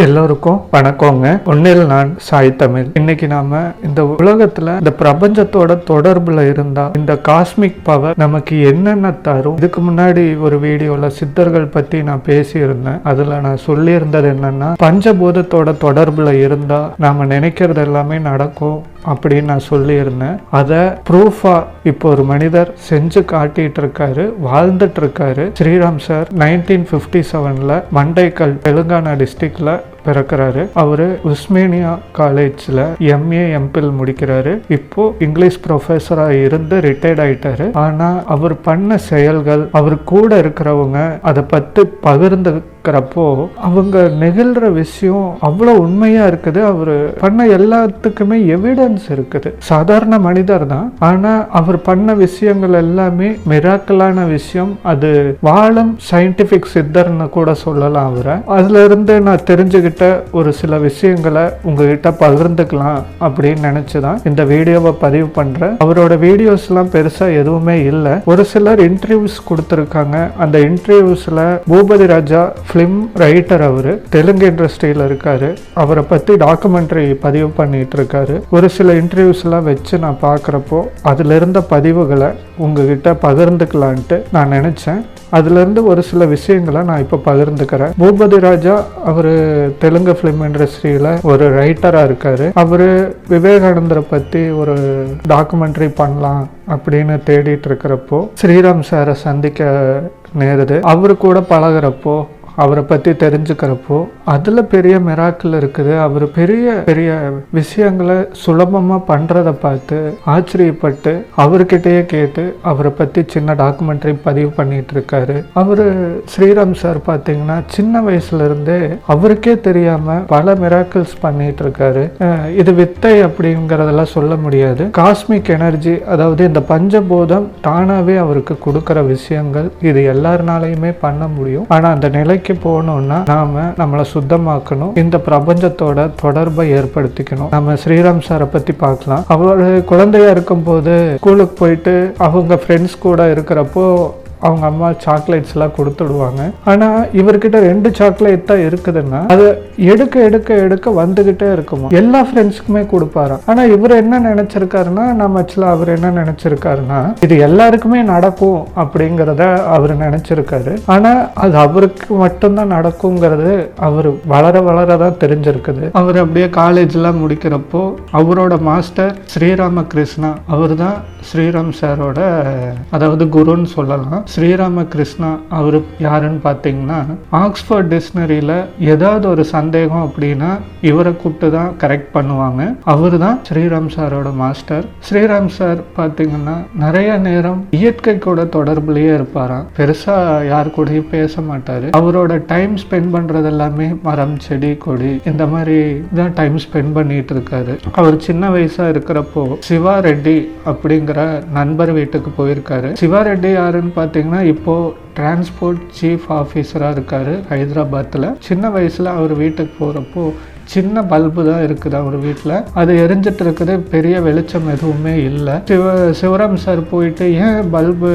எல்லோருக்கும் வணக்கங்க. ஒன்னில் நான் சாய் தமிழ். இன்னைக்கு நாம இந்த உலகத்துல இந்த பிரபஞ்சத்தோட தொடர்புல இருந்தா இந்த காஸ்மிக் பவர் நமக்கு என்னென்ன தரும்? இதுக்கு முன்னாடி ஒரு வீடியோல சித்தர்கள் பத்தி நான் பேசியிருந்தேன். அதுல நான் சொல்லியிருந்தது என்னன்னா பஞ்சபூதத்தோட தொடர்புல இருந்தா நாம நினைக்கிறது எல்லாமே நடக்கும். அப்படின்னு நான் சொல்லியிருந்தேன். அதை ப்ரூஃபாக இப்போ ஒரு மனிதர் செஞ்சு காட்டிட்டு இருக்காரு வாழ்ந்துட்டு இருக்காரு ஸ்ரீராம் சார் நைன்டீன் ஃபிஃப்டி செவனில் மண்டைக்கல் தெலுங்கானா டிஸ்ட்ரிக்டில் பிறக்கிறாரு. அவரு உஸ்மேனியா காலேஜ்ல எம்ஏ எம்பில் முடிக்கிறாரு. இப்போ இங்கிலீஷ் ப்ரொஃபஸரா இருந்து ரிட்டையர்ட் ஆயிட்டாரு. ஆனா அவர் பண்ண செயல்கள் அவர் கூட இருக்கிறவங்க அதை பத்தி பகிர்ந்து இருக்கிறப்போ அவங்க நெகிழ்ற விஷயம் அவ்வளவு உண்மையா இருக்குது. அவர் பண்ண எல்லாத்துக்குமே எவிடன்ஸ் இருக்குது. சாதாரண மனிதர் தான். ஆனா அவர் பண்ண விஷயங்கள் எல்லாமே மிராக்கலான விஷயம். அது வாழும் சயின்டிபிக் சித்தர்னு கூட சொல்லலாம் அவரை. அதுல இருந்து நான் உங்ககிட்ட ஒரு சில விஷயங்களை உங்ககிட்ட பகிர்ந்துக்கலாம் அப்படின்னு நினைச்சுதான் இந்த வீடியோவை பதிவு பண்ணுறேன் அவரோட வீடியோஸ்லாம் பெருசாக எதுவுமே இல்லை. ஒரு சிலர் இன்டர்வியூஸ் கொடுத்துருக்காங்க. அந்த இன்டர்வியூஸில் பூபதி ராஜா ஃபிலிம் ரைட்டர் அவர் தெலுங்கு இண்டஸ்ட்ரியில் இருக்காரு. அவரை பற்றி டாக்குமெண்ட்ரி பதிவு பண்ணிட்டு இருக்காரு. ஒரு சில இன்டர்வியூஸ்லாம் வச்சு நான் பார்க்குறப்போ அதில் இருந்த பதிவுகளை உங்ககிட்ட பகிர்ந்துக்கலான்ட்டு நான் நினச்சேன். அதுலேருந்து ஒரு சில விஷயங்களை நான் இப்போ பகிர்ந்துக்கிறேன். பூபதி ராஜா அவர் தெலுங்கு ஃபிலிம் இண்டஸ்ட்ரியில் ஒரு ரைட்டராக இருக்கார். அவர் விவேகானந்தரை பற்றி ஒரு டாக்குமெண்ட்ரி பண்ணலாம் அப்படின்னு தேடிட்டு இருக்கிறப்போ ஸ்ரீராம் சாரை சந்திக்க நேருது. அவரு கூட பழகுறப்போ அவரை பற்றி தெரிஞ்சுக்கிறப்போ அதில் பெரிய மிராக்கிள் இருக்குது. அவர் பெரிய பெரிய விஷயங்களை சுலபமாக பண்ணுறதை பார்த்து ஆச்சரியப்பட்டு அவர்கிட்டயே கேட்டு அவரை பற்றி சின்ன டாக்குமெண்ட்ரி பதிவு பண்ணிட்டு இருக்காரு. அவர் ஸ்ரீராம் சார் பார்த்தீங்கன்னா சின்ன வயசுலேருந்தே அவருக்கே தெரியாமல் பல மிராக்கிள்ஸ் பண்ணிட்டு இருக்காரு. இது வித்தை அப்படிங்கிறதெல்லாம் சொல்ல முடியாது. காஸ்மிக் எனர்ஜி அதாவது இந்த பஞ்சபோதம் தானாகவே அவருக்கு கொடுக்குற விஷயங்கள் இது எல்லாருனாலையுமே பண்ண முடியும். ஆனால் அந்த நிலைக்கு போகணும்னா நாம நம்மளை சுத்தமாக்கணும். இந்த பிரபஞ்சத்தோட தொடர்பை ஏற்படுத்திக்கணும். நம்ம ஸ்ரீராம் சாரை பத்தி பார்க்கலாம். அவர் குழந்தையா இருக்கும் போது ஸ்கூலுக்கு போயிட்டு அவங்க ஃப்ரெண்ட்ஸ் கூட இருக்கிறப்போ அவங்க அம்மா சாக்லேட்ஸ் எல்லாம் கொடுத்துடுவாங்க. ஆனா இவர்கிட்ட ரெண்டு சாக்லேட் தான் இருக்குதுன்னா அது எடுக்க எடுக்க எடுக்க வந்துகிட்டே இருக்குமா? எல்லா ஃப்ரெண்ட்ஸுக்குமே கொடுப்பாராம் ஆனா இவர் என்ன நினைச்சிருக்காருன்னா நம்ம ஆக்சுவலாக அவர் என்ன நினைச்சிருக்காருன்னா இது எல்லாருக்குமே நடக்கும் அப்படிங்கிறத அவர் நினைச்சிருக்காரு. ஆனா அது அவருக்கு மட்டும்தான் நடக்குங்கிறது அவர் வளர வளர தான் தெரிஞ்சிருக்குது. அவர் அப்படியே காலேஜ்லாம் முடிக்கிறப்போ அவரோட மாஸ்டர் ஸ்ரீராம கிருஷ்ணா அவர் தான் ஸ்ரீராம் சாரோட அதாவது குருன்னு சொல்லலாம். ஸ்ரீராமகிருஷ்ணா அவர் யாருன்னு பார்த்தீங்கன்னா ஆக்ஸ்போர்ட் டிக்ஷனரியில் ஏதாவது ஒரு சந்தேகம் அப்படின்னா இவரை கூப்பிட்டு தான் கரெக்ட் பண்ணுவாங்க. அவர் தான் ஸ்ரீராம் சாரோட மாஸ்டர் ஸ்ரீராம் சார் பார்த்தீங்கன்னா நிறைய நேரம் இயற்கை கூட தொடர்புலேயே இருப்பாராம். பெருசா யார் கூடயும் பேச மாட்டார். அவரோட டைம் ஸ்பெண்ட் பண்ணுறது எல்லாமே மரம் செடி கொடி இந்த மாதிரி தான் டைம் ஸ்பெண்ட் பண்ணிட்டு இருக்காரு. அவர் சின்ன வயசா இருக்கிறப்போ சிவா ரெட்டி அப்படிங்கிற நண்பர் வீட்டுக்கு போயிருக்காரு. சிவா ரெட்டி யாருன்னு பார்த்தீங்கன்னா இப்போ டிரான்ஸ்போர்ட் சீஃப் ஆஃபீஸராக இருக்காரு ஹைதராபாத்தில் சின்ன வயசில் அவர் வீட்டுக்கு போகிறப்போ சின்ன பல்பு தான் இருக்குது அவர் வீட்டில். அது எரிஞ்சிட்டு இருக்குது பெரிய வெளிச்சம் எதுவுமே இல்லை. சிவ சிவராம் சார் போயிட்டு ஏன் பல்பு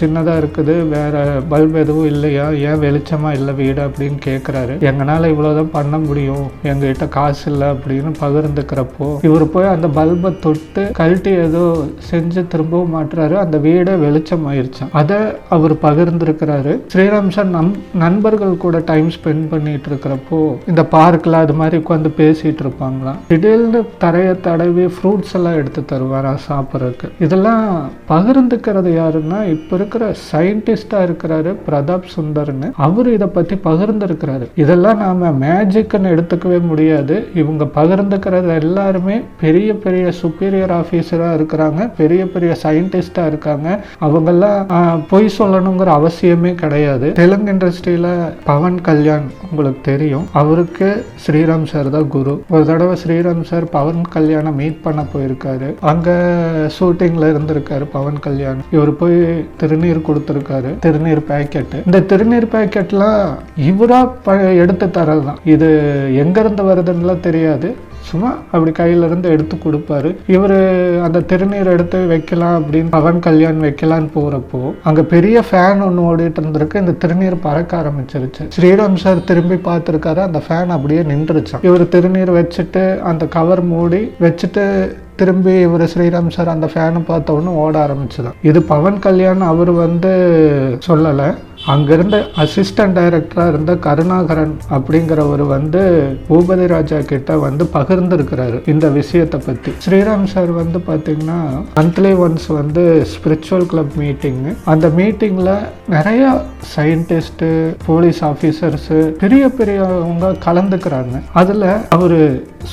சின்னதாக இருக்குது? வேற பல்பு எதுவும் இல்லையா? ஏன் வெளிச்சமாக இல்லை வீடு? அப்படின்னு கேட்குறாரு எங்களால் இவ்வளோதான் பண்ண முடியும். எங்ககிட்ட காசு இல்லை அப்படின்னு பகிர்ந்துக்கிறப்போ இவர் போய் அந்த பல்பை தொட்டு கழட்டி ஏதோ செஞ்சு திரும்பவும் மாட்டுறாரு. அந்த வீடே வெளிச்சம் ஆயிடுச்சான் அதை அவர் பகிர்ந்துருக்கிறாரு. ஸ்ரீராம் சார் நம் நண்பர்கள் கூட டைம் ஸ்பெண்ட் பண்ணிட்டு இருக்கிறப்போ இந்த பார்க்கில் அது மாதிரி உட்காந்து பேசிட்டு இருப்பாங்களாம் திடீர்னு தரைய தடவி ஃப்ரூட்ஸ் எல்லாம் எடுத்து தருவாரா சாப்பிட்றதுக்கு? இதெல்லாம் பகிர்ந்துக்கிறது யாருன்னா இப்போ இருக்கிற சயின்டிஸ்டா இருக்கிறாரு பிரதாப் சுந்தர்னு. அவர் இதை பத்தி பகிர்ந்துருக்கிறாரு. இதெல்லாம் நாம மேஜிக்னு எடுத்துக்கவே முடியாது. இவங்க பகிர்ந்துக்கிறது எல்லாருமே பெரிய பெரிய சுப்பீரியர் ஆஃபீஸராக இருக்கிறாங்க. பெரிய பெரிய சயின்டிஸ்டாக இருக்காங்க. அவங்கெல்லாம் பொய் சொல்லணுங்கிற அவசியமே கிடையாது. தெலுங்கு இண்டஸ்ட்ரியில பவன் கல்யாண் உங்களுக்கு தெரியும். அவருக்கு ஸ்ரீராம் சார் தான் குரு? ஒரு தடவை ஸ்ரீராம் சார் பவன் கல்யாணம் மீட் பண்ண போயிருக்காரு. அங்க ஷூட்டிங்ல இருந்திருக்காரு பவன் கல்யாண். இவர் போய் திருநீர் கொடுத்திருக்காரு. திருநீர் பேக்கெட் இந்த திருநீர் பேக்கெட்லாம் இவரா ப- எடுத்து தரதுதான் இது எங்க இருந்து வருதுன்னுலாம் தெரியாது. சும்மா அப்படி கையிலேருந்து எடுத்து கொடுப்பாரு. இவர் அந்த திருநீர் எடுத்து வைக்கலாம் அப்படின்னு பவன் கல்யாண் வைக்கலான்னு போகிறப்போ அங்கே பெரிய ஃபேன் ஒன்று ஓடிட்டு இருந்திருக்கு. இந்த திருநீர் பறக்க ஆரம்பிச்சிருச்சு. ஸ்ரீராம் சார் திரும்பி பார்த்துருக்காரு. அந்த ஃபேன் அப்படியே நின்றுச்சான் இவர் திருநீர் வச்சுட்டு அந்த கவர் மூடி வச்சுட்டு திரும்பி இவர் ஸ்ரீராம் சார் அந்த ஃபேனை பார்த்த உடனே ஓட ஆரம்பிச்சுதான். இது பவன் கல்யாண் அவர் வந்து சொல்லலை. அங்கிருந்த அசிஸ்டன்ட் டைரக்டராக இருந்த கருணாகரன் அப்படிங்கிறவர் வந்து பூபதி ராஜா கிட்ட வந்து பகிர்ந்துருக்கிறாரு இந்த விஷயத்தை பற்றி ஸ்ரீராம் சார் வந்து பார்த்தீங்கன்னா மந்த்லி ஒன்ஸ் வந்து ஸ்பிரிச்சுவல் கிளப் மீட்டிங்கு அந்த மீட்டிங்கில் நிறைய சயின்டிஸ்ட்டு போலீஸ் ஆஃபீஸர்ஸு பெரிய பெரியவங்க கலந்துக்கிறாங்க. அதில் அவர்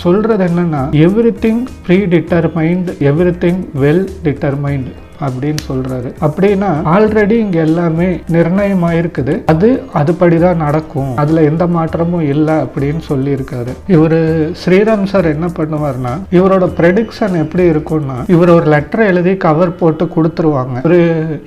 சொல்கிறது என்னன்னா everything predetermined everything well determined அப்படின்னு சொல்றாரு. அப்படின்னா ஆல்ரெடி இங்க எல்லாமே நிர்ணயமாயிருக்குது. அது அதுபடி தான் நடக்கும். அதுல எந்த மாற்றமும் இல்லை அப்படின்னு சொல்லியிருக்காரு. இவரு ஸ்ரீராம் சார் என்ன பண்ணுவார்னா இவரோட ப்ரெடிக்ஷன் எப்படி இருக்கும்னா இவர் ஒரு லெட்டர் எழுதி கவர் போட்டு கொடுத்துருவாங்க. ஒரு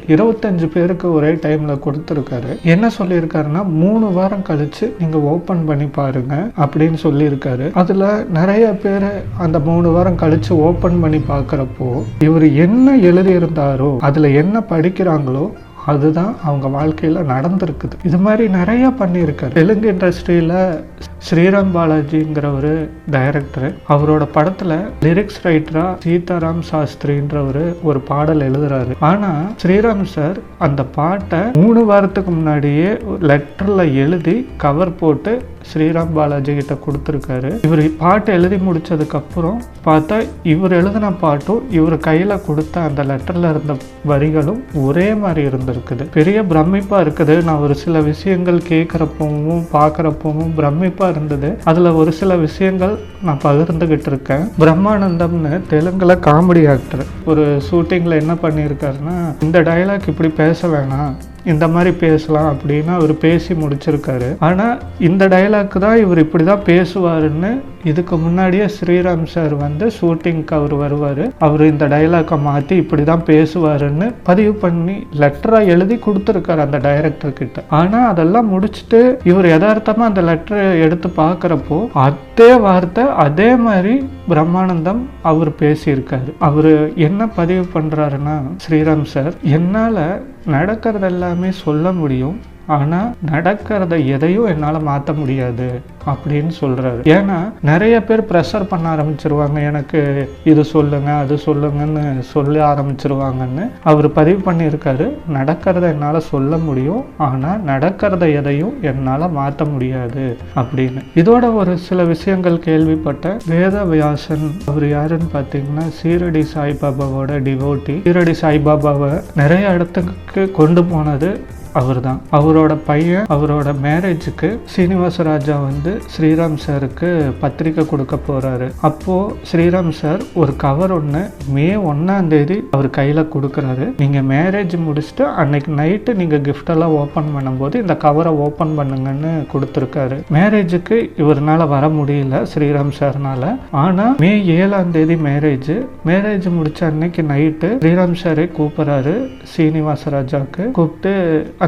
இருபத்தஞ்சு பேருக்கு ஒரே டைம்ல கொடுத்துருக்காரு. என்ன சொல்லியிருக்காருன்னா மூணு வாரம் கழிச்சு நீங்க ஓபன் பண்ணி பாருங்க அப்படின்னு சொல்லியிருக்காரு. அதுல நிறைய பேர் அந்த மூணு வாரம் கழிச்சு ஓபன் பண்ணி பார்க்குறப்போ இவர் என்ன எழுதி இருந்தாரோ அதுல என்ன படிக்கிறாங்களோ அதுதான் அவங்க வாழ்க்கையில நடந்திருக்குது. இது மாதிரி நிறைய பண்ணியிருக்காரு. தெலுங்கு இண்டஸ்ட்ரியில் ஸ்ரீராம் பாலாஜிங்கிற ஒரு டைரக்டர் அவரோட படத்துல லிரிக்ஸ் ரைட்டரா சீதாராம் சாஸ்திரின்றவர் ஒரு பாடல் எழுதுறாரு. ஆனா ஸ்ரீராம் சார் அந்த பாட்டை மூணு வாரத்துக்கு முன்னாடியே லெட்டர்ல எழுதி கவர் போட்டு ஸ்ரீராம் பாலாஜி கிட்ட கொடுத்துருக்காரு. இவர் பாட்டு எழுதி முடிச்சதுக்கு அப்புறம் பார்த்தா இவர் எழுதின பாட்டும் இவர் கையில கொடுத்த அந்த லெட்டர்ல இருந்த வரிகளும் ஒரே மாதிரி இருந்திருக்குது. பெரிய பிரமிப்பா இருக்குது. நான் ஒரு சில விஷயங்கள் கேட்குறப்பவும் பார்க்குறப்பவும் சிறப்பாக இருந்தது. அதில் ஒரு சில விஷயங்கள் நான் பகிர்ந்துகிட்டு இருக்கேன் பிரம்மானந்தம்னு தெலுங்கில் காமெடி ஆக்டர் ஒரு ஷூட்டிங்ல என்ன பண்ணியிருக்காருன்னா இந்த டயலாக் இப்படி பேச வேணாம். இந்த மாதிரி பேசலாம் அப்படின்னு அவர் பேசி முடிச்சிருக்காரு. ஆனால் இந்த டைலாக் தான் இவர் இப்படி தான் பேசுவாருன்னு இதுக்கு முன்னாடியே ஸ்ரீராம் சார் வந்து ஷூட்டிங்க்கு அவர் வருவார். அவர் இந்த டைலாக்கை மாற்றி இப்படி தான் பேசுவாருன்னு பதிவு பண்ணி லெட்டராக எழுதி கொடுத்துருக்காரு அந்த டைரக்டர் கிட்ட. ஆனால் அதெல்லாம் முடிச்சுட்டு இவர் யதார்த்தமாக அந்த லெட்டரை எடுத்து பார்க்குறப்போ அதே வார்த்தை அதே மாதிரி பிரம்மானந்தம் அவர் பேசியிருக்காரு. அவர் என்ன பதிவு பண்ணுறாருன்னா ஸ்ரீராம் சார் என்னால் நடக்கிறது எல்லாமே சொல்ல முடியும். ஆனால் நடக்கிறத எதையும் என்னால் மாற்ற முடியாது அப்படின்னு சொல்கிறாரு ஏன்னா நிறைய பேர் ப்ரெஷர் பண்ண ஆரம்பிச்சிருவாங்க. எனக்கு இது சொல்லுங்க அது சொல்லுங்கன்னு சொல்ல ஆரம்பிச்சிருவாங்கன்னு அவர் பதிவு பண்ணியிருக்காரு. நடக்கிறத என்னால் சொல்ல முடியும். ஆனால் நடக்கிறத எதையும் என்னால் மாற்ற முடியாது அப்படின்னு. இதோட ஒரு சில விஷயங்கள் கேள்விப்பட்ட வேதவியாசன் அவர் யாருன்னு பார்த்தீங்கன்னா சீரடி சாய்பாபாவோட டிவோட்டி சீரடி சாய்பாபாவை நிறைய இடத்துக்கு கொண்டு போனது அவர் தான் அவரோட பையன் அவரோட மேரேஜுக்கு சீனிவாச ராஜா வந்து ஸ்ரீராம் சாருக்கு பத்திரிக்கை கொடுக்க போறாரு. அப்போ ஸ்ரீராம் சார் ஒரு கவர் ஒன்று மே ஒன்னாம் தேதி அவர் கையில கொடுக்குறாரு. நீங்க மேரேஜ் முடிச்சுட்டு அன்னைக்கு நைட்டு நீங்க gift எல்லாம் ஓப்பன் பண்ணும்போது இந்த கவரை ஓப்பன் பண்ணுங்கன்னு கொடுத்துருக்காரு. மேரேஜுக்கு இவரால் வர முடியல ஸ்ரீராம் சார்னால. ஆனா மே ஏழாம் தேதி மேரேஜ் மேரேஜ் முடிச்ச அன்னைக்கு நைட்டு ஸ்ரீராம் சாரே கூப்பிடுறாரு சீனிவாசராஜாவுக்கு கூப்பிட்டு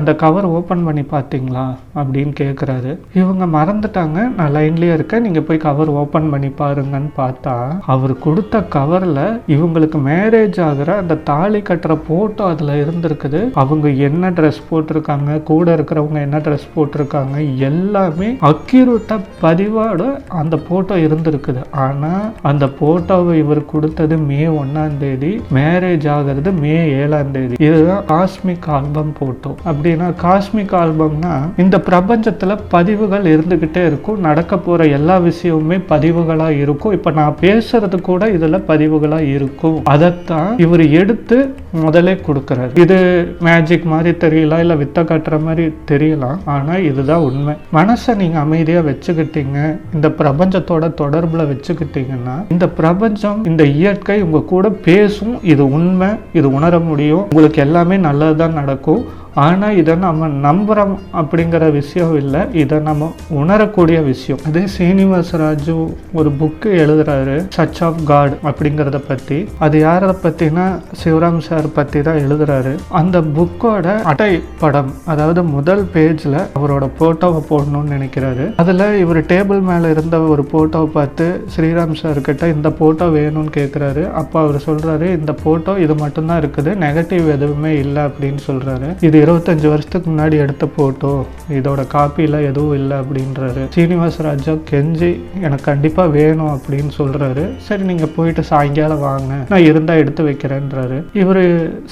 அந்த கவர் ஓப்பன் பண்ணி பார்த்தீங்களா அப்படின்னு கேட்குறாரு இவங்க மறந்துட்டாங்க. நான் லைன்லேயே இருக்கேன். நீங்க போய் கவர் ஓப்பன் பண்ணி பாருங்கன்னு பார்த்தா அவர் கொடுத்த கவர்ல இவங்களுக்கு மேரேஜ் ஆகுற அந்த தாலி கட்டுற ஃபோட்டோ அதில் இருந்திருக்குது. அவங்க என்ன ட்ரெஸ் போட்டிருக்காங்க கூட இருக்கிறவங்க என்ன ட்ரெஸ் போட்டிருக்காங்க எல்லாமே அக்யூரேட்டாக பதிவோட அந்த ஃபோட்டோ இருந்திருக்குது. ஆனால் அந்த ஃபோட்டோவை இவர் கொடுத்தது மே ஒன்றாம் தேதி மேரேஜ் ஆகிறது மே ஏழாம் தேதி. இதுதான் காஸ்மிக் ஆல்பம் ஃபோட்டோ அப்படின்னா காஸ்மிக் ஆல்பம்னா இந்த பிரபஞ்சத்தில் பதிவுகள் இருந்துக்கிட்டே இருக்கும். நடக்க போகிற எல்லா விஷயமுமே பதிவுகளாக இருக்கும். இப்போ நான் பேசுறது கூட இதில் பதிவுகளாக இருக்கும். அதைத்தான் இவர் எடுத்து முதலே கொடுக்குறாரு. இது மேஜிக் மாதிரி தெரியலாம் இல்லை வித்த காட்டுற மாதிரி தெரியலாம் ஆனால் இதுதான் உண்மை. மனசை நீங்கள் அமைதியாக வச்சுக்கிட்டீங்க. இந்த பிரபஞ்சத்தோட தொடர்புல வச்சுக்கிட்டீங்கன்னா இந்த பிரபஞ்சம் இந்த இயற்கை உங்கள் கூட பேசும். இது உண்மை. இது உணர முடியும். உங்களுக்கு எல்லாமே நல்லதுதான் நடக்கும். ஆனால் இதை நம்ம நம்புகிறோம் அப்படிங்கிற விஷயம் இல்லை. இதை நம்ம உணரக்கூடிய விஷயம். அதே சீனிவாசராஜு ஒரு புக்கு எழுதுறாரு சர்ச் ஆஃப் காட் அப்படிங்கிறத பற்றி அது யாரை பற்றினா சிவராம் சார் பற்றி தான் எழுதுறாரு. அந்த புக்கோட அட்டை படம் அதாவது முதல் பேஜில் அவரோட ஃபோட்டோவை போடணும்னு நினைக்கிறாரு. அதில் இவர் டேபிள் மேலே இருந்த ஒரு ஃபோட்டோவை பார்த்து ஸ்ரீராம் சார் கிட்ட இந்த ஃபோட்டோ வேணும்னு கேட்குறாரு அப்போ அவர் சொல்கிறாரு இந்த ஃபோட்டோ இது மட்டும்தான் இருக்குது நெகட்டிவ் எதுவுமே இல்லை அப்படின்னு சொல்கிறாரு இது இருபத்தஞ்சு வருஷத்துக்கு முன்னாடி எடுத்த ஃபோட்டோ இதோட காப்பியில் எதுவும் இல்லை அப்படின்றாரு. சீனிவாச ராஜா கெஞ்சி எனக்கு கண்டிப்பாக வேணும் அப்படின்னு சொல்கிறாரு சரி நீங்கள் போயிட்டு சாயங்காலம் வாங்க. நான் இருந்தால் எடுத்து வைக்கிறேன்றாரு. இவர்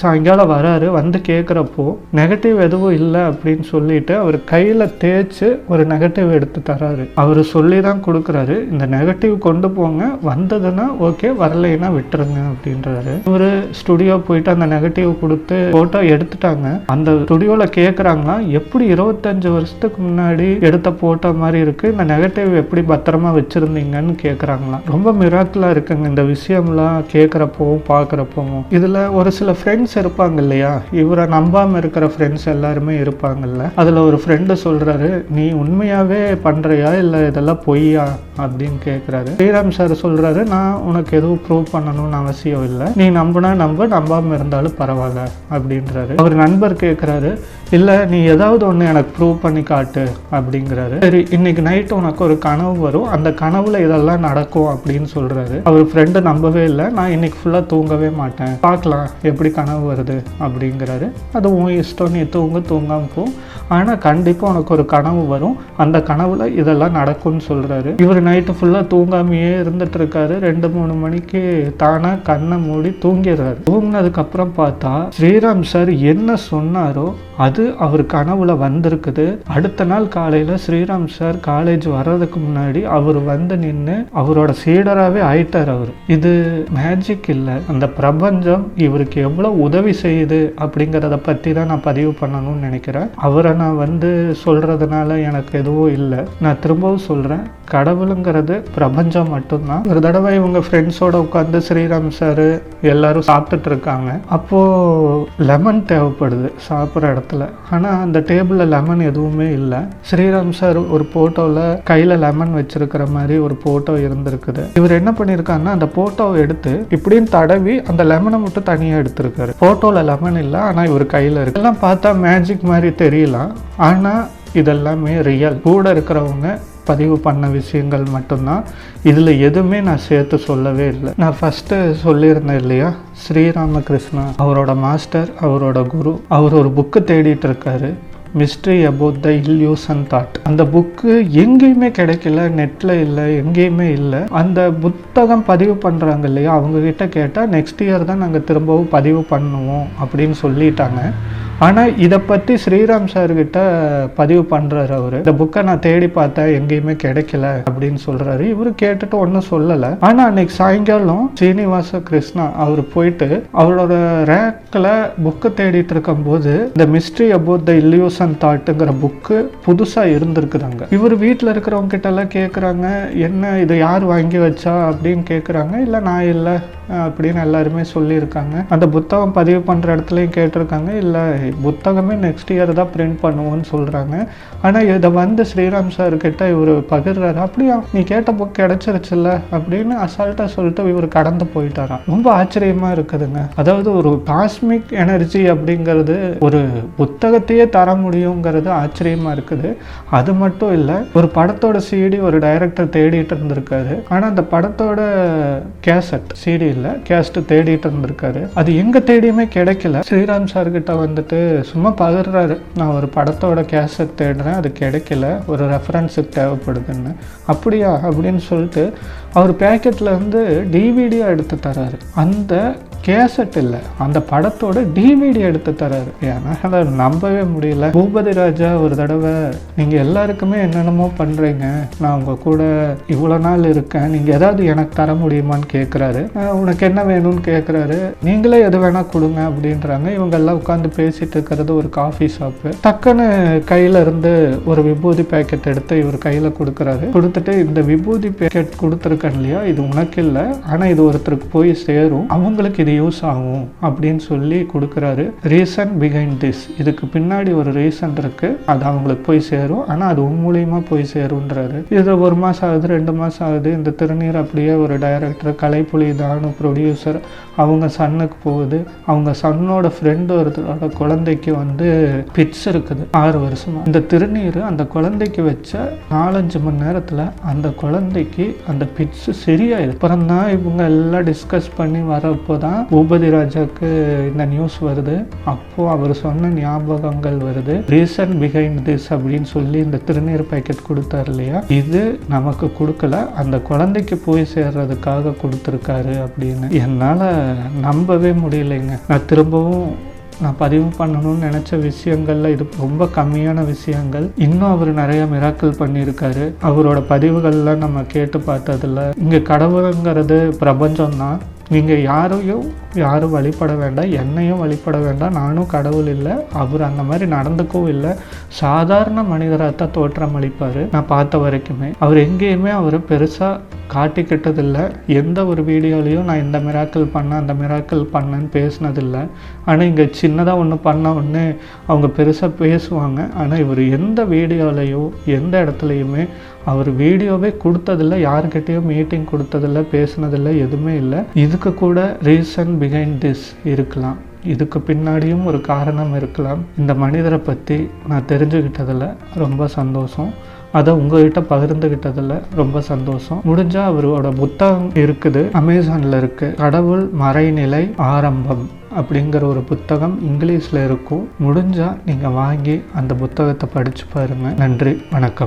சாயங்காலம் வராரு. வந்து கேட்குறப்போ நெகட்டிவ் எதுவும் இல்லை அப்படின்னு சொல்லிட்டு அவர் கையில் தேய்ச்சி ஒரு நெகட்டிவ் எடுத்து தராரு. அவர் சொல்லி தான் கொடுக்குறாரு. இந்த நெகட்டிவ் கொண்டு போங்க. வந்ததுன்னா ஓகே வரலைன்னா விட்டுருங்க அப்படின்றாரு. இவர் ஸ்டுடியோ போயிட்டு அந்த நெகட்டிவ் கொடுத்து ஃபோட்டோ எடுத்துட்டாங்க. அந்த ஸ்டுடியோவில் கேட்குறாங்களா எப்படி இருபத்தஞ்சு வருஷத்துக்கு முன்னாடி எடுத்த போட்டோ மாதிரி இருக்கு? இந்த நெகட்டிவ் எப்படி பத்திரமா வச்சிருந்தீங்கன்னு கேட்குறாங்களாம் ரொம்ப மிராக்கலாக இருக்குங்க இந்த விஷயம்லாம் கேட்குறப்பவும் பார்க்குறப்பவும். இதில் ஒரு சில ஃப்ரெண்ட்ஸ் இருப்பாங்க இல்லையா? இவரை நம்பாமல் இருக்கிற ஃப்ரெண்ட்ஸ் எல்லாருமே இருப்பாங்கல்ல. அதில் ஒரு ஃப்ரெண்டு சொல்கிறாரு நீ உண்மையாகவே பண்ணுறியா இல்லை இதெல்லாம் பொய்யா? அப்படின்னு கேட்குறாரு ஸ்ரீராம் சார் சொல்கிறாரு நான் உனக்கு எதுவும் ப்ரூவ் பண்ணணும்னு அவசியம் இல்லை. நீ நம்பினா நம்ப நம்பாமல் இருந்தாலும் பரவாயில்ல. அப்படின்றாரு. அவர் நண்பர் கேட்குறாரு இல்லை நீ ஏதாவது ஒன்று எனக்கு ப்ரூவ் பண்ணி காட்டு அப்படிங்கிறாரு. சரி இன்னைக்கு நைட் உனக்கு ஒரு கனவு வரும். அந்த கனவுல இதெல்லாம் நடக்கும் அப்படின்னு சொல்றாரு. அவர் ஃப்ரெண்டு நம்பவே இல்லை. நான் இன்னைக்கு ஃபுல்லாக தூங்கவே மாட்டேன். பார்க்கலாம் எப்படி கனவு வருது அப்படிங்கிறாரு. அது உன் இஷ்டம். நீ தூங்க தூங்காம போ. ஆனால் கண்டிப்பாக உனக்கு ஒரு கனவு வரும். அந்த கனவுல இதெல்லாம் நடக்கும்னு சொல்றாரு. இவர் நைட்டு ஃபுல்லாக தூங்காமையே இருந்துட்டு இருக்காரு ரெண்டு மூணு மணிக்கு தானா கண்ணை மூடி தூங்கிடுறாரு. தூங்கினதுக்கு அப்புறம் பார்த்தா ஸ்ரீராம் சார் என்ன சொன்னார் அது அவர் கனவுல வந்திருக்குது. அடுத்த நாள் காலையில ஸ்ரீராம் சார் காலேஜ் வர்றதுக்கு முன்னாடி அவர் வந்து நின்று அவரோட சீடராகவே ஆயிட்டார் அவர். இது மேஜிக் இல்லை. அந்த பிரபஞ்சம் இவருக்கு எவ்வளோ உதவி செய்யுது அப்படிங்கிறத பற்றி தான் நான் பதிவு பண்ணணும்னு நினைக்கிறேன். அவரை நான் வந்து சொல்றதுனால எனக்கு எதுவும் இல்லை. நான் திரும்பவும் சொல்கிறேன் கடவுளுங்கிறது பிரபஞ்சம் மட்டும்தான். ஒரு தடவை இவங்க ஃப்ரெண்ட்ஸோட உட்காந்து ஸ்ரீராம் சார் எல்லாரும் சாப்பிட்டுட்டு இருக்காங்க. அப்போது லெமன் தேவைப்படுது. சாப்பிட்ற இடத்துல. ஆனால் அந்த டேபிளில் லெமன் எதுவுமே இல்லை. ஸ்ரீராம் சார் ஒரு ஃபோட்டோவில் கையில் லெமன் வச்சிருக்கிற மாதிரி ஒரு ஃபோட்டோ இருந்திருக்குது. இவர் என்ன பண்ணியிருக்காருன்னா அந்த ஃபோட்டோவை எடுத்து இப்படின்னு தடவி அந்த லெமனை மட்டும் தனியாக எடுத்திருக்காரு. ஃபோட்டோவில் லெமன் இல்லை ஆனால் இவர் கையில் இருக்கு. எல்லாம் பார்த்தா மேஜிக் மாதிரி தெரியலாம். ஆனால் இதெல்லாமே ரியல் கூட இருக்கிறவங்க பதிவு பண்ண விஷயங்கள் மட்டும்தான். இதில் எதுவுமே நான் சேர்த்து சொல்லவே இல்லை. நான் ஃபஸ்ட்டு சொல்லியிருந்தேன் இல்லையா? ஸ்ரீராமகிருஷ்ணா அவரோட மாஸ்டர் அவரோட குரு அவர் ஒரு புக்கு தேடிட்டு இருக்காரு. Mystery about the illusion thought அந்த புக்கு எங்கேயுமே கிடைக்கல நெட்டில் இல்லை எங்கேயுமே இல்லை. அந்த புத்தகம் பதிவு பண்ணுறாங்க இல்லையா? அவங்கக்கிட்ட கேட்டால் நெக்ஸ்ட் இயர் தான் நாங்கள் திரும்பவும் பதிவு பண்ணுவோம் அப்படின்னு சொல்லிட்டாங்க. ஆனால் இதை பற்றி ஸ்ரீராம் சார்கிட்ட பதிவு பண்ணுறாரு அவர். இந்த புக்கை நான் தேடி பார்த்தேன் எங்கேயுமே கிடைக்கல அப்படின்னு சொல்கிறாரு இவர் கேட்டுட்டு ஒன்றும் சொல்லலை. ஆனால் அன்னைக்கு சாயங்காலம் ஸ்ரீனிவாச கிருஷ்ணா அவர் போயிட்டு அவரோட ரேக்கில் புக்கு தேடிட்டு இருக்கும்போது இந்த மிஸ்ட்ரி அபவுட் த இல்லியூசன் தாட்டுங்கிற புக்கு புதுசாக இருந்திருக்குதாங்க. இவர் வீட்டில் இருக்கிறவங்க கிட்ட எல்லாம் கேட்குறாங்க என்ன இதை யார் வாங்கி வச்சா? அப்படின்னு கேட்குறாங்க இல்லை நான் இல்லை அப்படின்னு எல்லாருமே சொல்லியிருக்காங்க. அந்த புத்தகம் பதிவு பண்ணுற இடத்துலையும் கேட்டிருக்காங்க. இல்லை புத்தகமே நெக்ஸ்ட் இயர் தான் பிரிண்ட் பண்ணுவோம்னு சொல்கிறாங்க ஆனால் இதை வந்து ஸ்ரீராம் சார் கிட்ட இவர் பகிர்றாரு. அப்படியா நீ கேட்ட புக் கிடச்சிருச்சுல்ல? அப்படின்னு அசால்ட்டாக சொல்லிட்டு இவர் கடந்து போயிட்டாராம். ரொம்ப ஆச்சரியமாக இருக்குதுங்க. அதாவது ஒரு காஸ்மிக் எனர்ஜி அப்படிங்கிறது ஒரு புத்தகத்தையே தர முடியுங்கிறது ஆச்சரியமாக இருக்குது. அது மட்டும் இல்லை ஒரு படத்தோட சிடி ஒரு டைரக்டர் தேடிட்டு இருந்திருக்காரு. ஆனால் அந்த படத்தோட கேசட் சிடி இல்லை கேஸ்ட்டு தேடிட்டு இருந்திருக்காரு. அது எங்கே தேடியுமே கிடைக்கல. ஸ்ரீராம் சார் கிட்ட வந்துட்டு சும்மா பகிர்றாரு. நான் ஒரு படத்தோட கேசட் தேடுறேன் அது கிடைக்கல ஒரு ரெஃபரன்ஸுக்கு தேவைப்படுதுன்னு. அப்படியா? அப்படின்னு சொல்லிட்டு அவர் பேக்கெட்டில் இருந்து டிவிடியாக எடுத்து தராரு. அந்த கேசட் இல்லை. அந்த படத்தோட டிவிடி எடுத்து தராரு. ஏன்னா அதை நம்பவே முடியல. பூபதி ராஜா ஒரு தடவை நீங்கள் எல்லாருக்குமே என்னென்னமோ பண்ணுறீங்க நான் உங்கள் கூட இவ்வளோ நாள் இருக்கேன். நீங்கள் ஏதாவது எனக்கு தர முடியுமான்னு கேட்குறாரு உனக்கு என்ன வேணும்னு கேட்குறாரு நீங்களே எது வேணால் கொடுங்க அப்படின்றாங்க. இவங்கெல்லாம் உட்காந்து பேசிட்டு இருக்கிறது ஒரு காஃபி ஷாப்பு. டக்குன்னு கையில இருந்து ஒரு விபூதி பேக்கெட் எடுத்து இவர் கையில் கொடுக்குறாரு. கொடுத்துட்டு இந்த விபூதி பேக்கெட் கொடுத்துருக்கேன் இல்லையா? இது உனக்கு இல்லை. ஆனால் இது ஒருத்தருக்கு போய் சேரும். அவங்களுக்கு இது யூஸ் ஆகும் அப்படின்னு சொல்லி கொடுக்குறாரு. ரீசன் பிஹைண்ட் திஸ் இதுக்கு பின்னாடி ஒரு ரீசன் இருக்கு. அது அவங்களுக்கு போய் சேரும். ஆனால் அது உன் மூலியமாக போய் சேரும்ன்றாரு. இது ஒரு மாதம் ஆகுது ரெண்டு மாதம் ஆகுது. இந்த திருநீர் அப்படியே ஒரு டைரக்டர் கலைப்புலி தானு ப்ரொடியூசர் அவங்க சன்னுக்கு போகுது. அவங்க சன்னோட ஃப்ரெண்டு ஒருத்தரோட குழந்தைக்கு வந்து பிட்ஸ் இருக்குது. ஆறு வருஷமா. இந்த திருநீர் அந்த குழந்தைக்கு வச்ச நாலஞ்சு மணி நேரத்தில் அந்த குழந்தைக்கு அந்த பிட்ஸ் சரியாயிடுது. அப்புறம் தான் இவங்க எல்லாம் டிஸ்கஸ் பண்ணி வரப்போ தான் பூபதி ராஜாக்கு இந்த நியூஸ் வருது? அப்போது அவர் சொன்ன ஞாபகங்கள் வருது. ரீசன் பிஹைண்ட் திஸ் அப்படின்னு சொல்லி இந்த திருநீர் பேக்கெட் கொடுத்தாரு இல்லையா? இது நமக்கு கொடுக்கல. அந்த குழந்தைக்கு போய் சேர்றதுக்காக கொடுத்துருக்காரு அப்படின்னு. என்னால் நம்பவே முடியலைங்க. நான் திரும்பவும் நான் பதிவு பண்ணணும்னு நினச்ச விஷயங்களில் இது ரொம்ப கம்மியான விஷயங்கள். இன்னும் அவர் நிறைய மிராக்கள் பண்ணியிருக்காரு. அவரோட பதிவுகள்லாம் நம்ம கேட்டு பார்த்ததில்ல இங்கே கடவுளுங்கிறது பிரபஞ்சம் தான் நீங்கள் யாரையும் யாரும் வழிபட வேண்டாம் என்னையும் வழிபட வேண்டாம் நானும் கடவுள் இல்லை அவர் அந்த மாதிரி நடந்துக்கவும் இல்லை. சாதாரண மனிதராக தான் தோற்றம் அளிப்பார் நான் பார்த்த வரைக்குமே. அவர் எங்கேயுமே அவர் பெருசாக காட்டிக்கிட்டதில்லை. எந்த ஒரு வீடியோலையும் நான் இந்த மிராக்கள் பண்ணேன் அந்த மிராக்கள் பண்ணேன்னு பேசினதில்லை. ஆனால் இங்கே சின்னதாக ஒன்று பண்ண ஒன்று அவங்க பெருசாக பேசுவாங்க. ஆனால் இவர் எந்த வீடியோலையோ எந்த இடத்துலையுமே அவர் வீடியோவே கொடுத்ததில்ல. யாருக்கிட்டேயும் மீட்டிங் கொடுத்ததில்ல பேசினதில்ல எதுவுமே இல்லை. இதுக்கு கூட ரீசன் பிஹைண்ட் திஸ் இருக்கலாம். இதுக்கு பின்னாடியும் ஒரு காரணம் இருக்கலாம். இந்த மனிதரை பற்றி நான் தெரிஞ்சுக்கிட்டதில் ரொம்ப சந்தோஷம். அதை உங்ககிட்ட பகிர்ந்துக்கிட்டதில் ரொம்ப சந்தோஷம். முடிஞ்சால் அவரோட புத்தகம் இருக்குது. அமேசானில் இருக்குது கடவுள் மறைநிலை ஆரம்பம். அப்படிங்கிற ஒரு புத்தகம் இங்கிலீஷில் இருக்கும். முடிஞ்சால் நீங்கள் வாங்கி அந்த புத்தகத்தை படித்து பாருங்கள் நன்றி வணக்கம்.